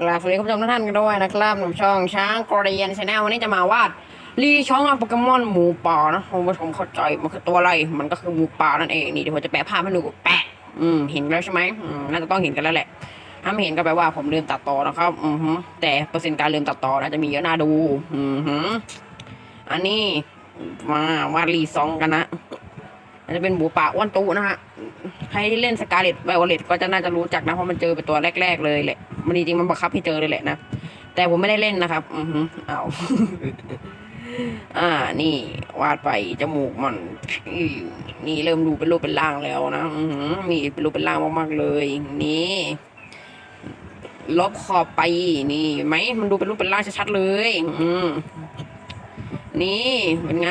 กราบสวัสดีคุณผู้ชมทุกท่านกันด้วยนะครับหนุ่มช่องช้างกรียนชาแนลวันนี้จะมาวาดรีช่องโปเกมอนหมูป่านะคุณผู้ชมเข้าใจมันคือตัวอะไร มันก็คือหมูป่านั่นเองนี่เดี๋ยวผมจะแปะภาพให้ดูแปะอืมเห็นแล้วใช่ไหมอืมน่าจะต้องเห็นกันแล้วแหละ ถ้าไม่เห็นก็แปลว่าผมลืมตัดต่อนะครับอือฮึแต่เปอร์เซ็นต์การลืมตัดต่อนะจะมีเยอะน่าดู อือฮึอันนี้มาวาดรีซองกันนะจะเป็นหมูป่าอ้วนตูนะฮะ ใครที่เล่นสกาเลตไวโอเลตก็จะน่าจะรู้จักนะเพราะมันเจอเป็นตัวแรก ๆ เลยแหละ มันจริงๆมันบังคับให้เจอเลยแหละนะ แต่ผมไม่ได้เล่นนะครับ อือฮึเอาอ่า นี่ วาดไปจมูกมัน นี่เริ่มดูเป็นรูปเป็นร่างแล้วนะมีเป็นรูปเป็นร่างมากๆเลย นี่ ลบขอบไป นี่ไหมมันดูเป็นรูปเป็นร่างชัดๆเลย อืมนี่เป็นไง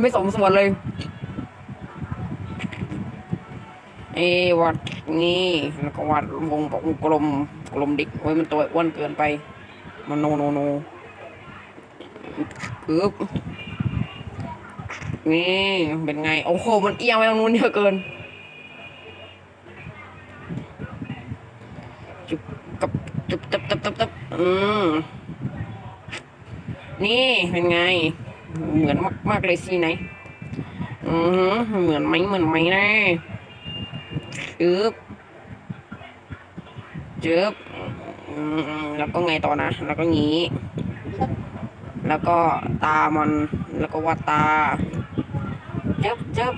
ไม่สมส่วนเลย เอวัดนี่แล้วก็วัดวงกลมกลมดิกไว้ยมันตัวอ้วนเกินไป มันโนโนโนปึ๊บนี่เป็นไง โอ้โห มันเอียงไปตรงนู้นเยอะเกิน จุบกับจุบตับตับตับตับอืมนี่เป็นไง เหมือนมากมากเลยสิไหน อือเหมือนไหมเหมือนไหมนะ จึ๊บจึ๊บแล้วก็ไงต่อนะ แล้วก็งี้ แล้วก็ตามัน แล้วก็วาดตาจึ๊บจึ๊บ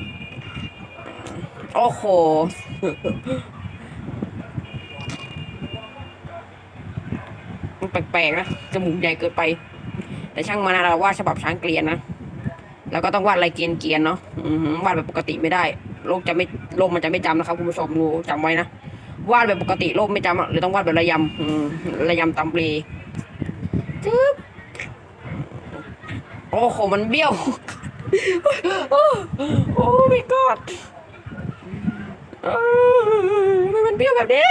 โอ้โหมันแปลกๆนะจมูกใหญ่เกินไป แต่ช่างมานะเราวาดฉบับช้างเกลียนนะ แล้วก็ต้องวาดลายเกรียนเกลียนเนาะวาดแบบปกติไม่ได้ โลกจะไม่โลกมันจะไม่จำนะครับคุณผู้ชมดูจำไว้นะวาดแบบปกติโลกไม่จำหรือต้องวาดแบบระยำระยำตำเปลจึ๊บโอ้โหมันเบี้ยว โอ้โอ้ my god เออทำไมมันเบี้ยวแบบนี้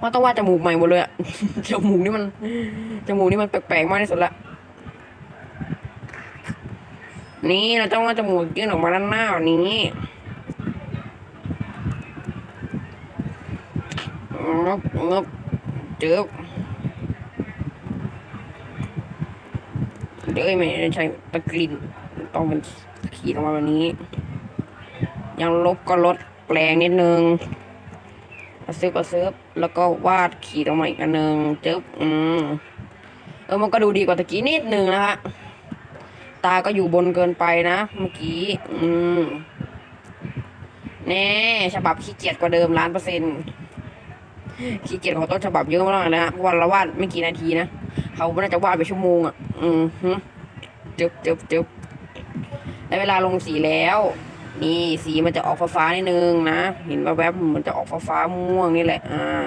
ว่าต้องวาดจมูกใหม่หมดเลยอะจมูกนี่มันจมูกนี่มันแปลกๆมากที่สุดละ นี่เราต้องว่าจมูกยื่นออกมาด้านหน้าแบบนี้งบงบเจ็บเดี๋ยวไม่ใช้ตะกรินต้องเป็นขีดออกมาแบบนี้ ยังลบก็ลดแปลงนิดนึงเอาซึบเอาซึบแล้วก็วาดขีดออกมาอีกอันหนึ่งเจ็บอืมเออมันก็ดูดีกว่าตะกี้นิดนึงนะคะ ตาก็อยู่บนเกินไปนะ เมื่อกี้ อืมแน่ฉบับขี้เกียจกว่าเดิมล้านเปอร์เซ็นต์ขี้เกียจของต้นฉบับเยอะมากนะเพราะวันละวาดไม่กี่นาทีนะเขาน่าจะวาดไปชั่วโมงอะ อืมฮึจึบจึบจึบได้เวลาลงสีแล้ว นี่สีมันจะออกฟ้าๆนิดนึงนะ เห็นแวบๆมันจะออกฟ้าๆม่วงนี่แหละ อ่า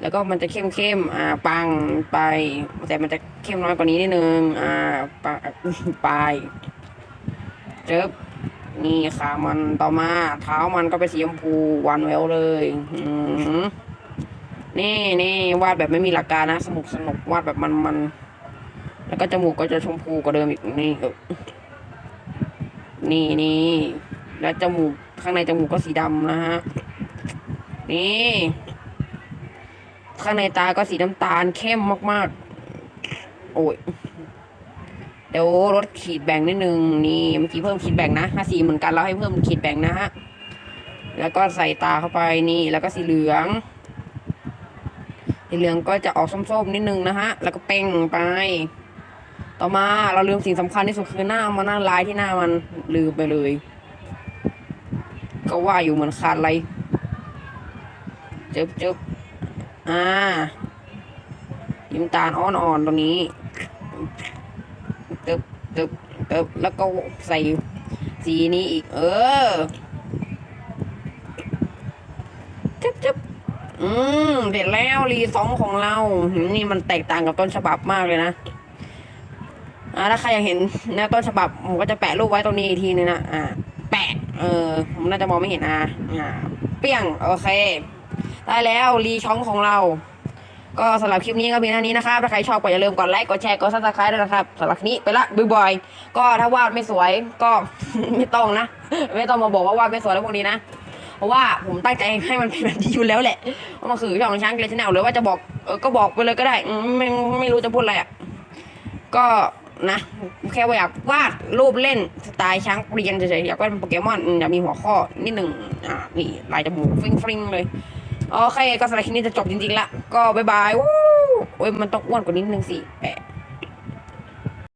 แล้วก็มันจะเข้มเข้มๆอ่าปังไป แต่มันจะเข้มน้อยกว่านี้นิดนึงอ่าปะไปเจบนี่ขามันต่อมาเท้ามันก็เป็นสีชมพูวานแววเลยอืมนี่นี่วาดแบบไม่มีหลักการนะ สนุกสนุกวาดแบบมันมันแล้วก็จมูกก็จะชมพูกว่าเดิมอีกนี่เออนี่นี่แล้วจมูกข้างในจมูกก็สีดำนะฮะนี่ ข้างในตาก็สีน้ำตาลเข้มมากๆ โอ้ย เดี๋ยวลดขีดแบ่งนิดนึง นี่เมื่อกี้เพิ่มขีดแบ่งนะถ้าสีเหมือนกันเราให้เพิ่มขีดแบ่งนะฮะ แล้วก็ใส่ตาเข้าไปนี่แล้วก็สีเหลือง สีเหลืองก็จะออกส้มๆนิดนึงนะฮะ แล้วก็เป้งไป ต่อมาเราลืมสิ่งสำคัญที่สุดคือหน้ามันหน้าลายที่หน้ามันลืมไปเลย ก็ว่าอยู่เหมือนขาดอะไรจึ๊บจึ๊บ อ่ายิ้มตาลอ่อนๆตรงนี้ตึบตึบตึบแล้วก็ใส่สีนี้อีก เออจึ๊บจึ๊บอืมเสร็จแล้วรีสองของเรา นี่มันแตกต่างกับต้นฉบับมากเลยนะอ่าถ้าใครอยากเห็นน้าต้นฉบับผมก็จะแปะรูปไว้ตรงนี้อีกทีนึงนะอ่า แปะ เออผมน่าจะมองไม่เห็นอะอ่า เปี้ยง โอเค ได้แล้วรีช่องของเรา ก็สำหรับคลิปนี้ก็เพียงเท่านี้นะครับถ้าใครชอบก็อย่าลืมกดไลค์กดแชร์กดซับสไครต์ด้วยนะครับสำหรับคลิปนี้ไปละบ่อยๆก็ถ้าวาดไม่สวยก็ ไม่ต้องนะ ไม่ต้องมาบอกว่าวาดไม่สวยแล้วพวกนี้นะเพราะว่าผมตั้งใจให้มันเป็นแบบนี้อยู่แล้วแหละว่ามันคือช่องช้างเกรชแนลหรือว่าจะบอกก็บอกไปเลยก็ได้ไม่ไม่รู้จะพูดอะไรอะ ก็นะ แค่ว่าอยากวาดรูปเล่นสไตล์ช้างเรียนเฉยๆอยากวาดเป็นโปเกมอนอยากมีหัวข้อนิดหนึ่งอ่านี่ลายจมูกฟริงฟริงๆเลย โอเคก็สำหรับคลิปนี้จะจบจริงๆละก็บายบายวู้โอ้ยมันต้องอ้วนกว่านิดนึงสิแปะ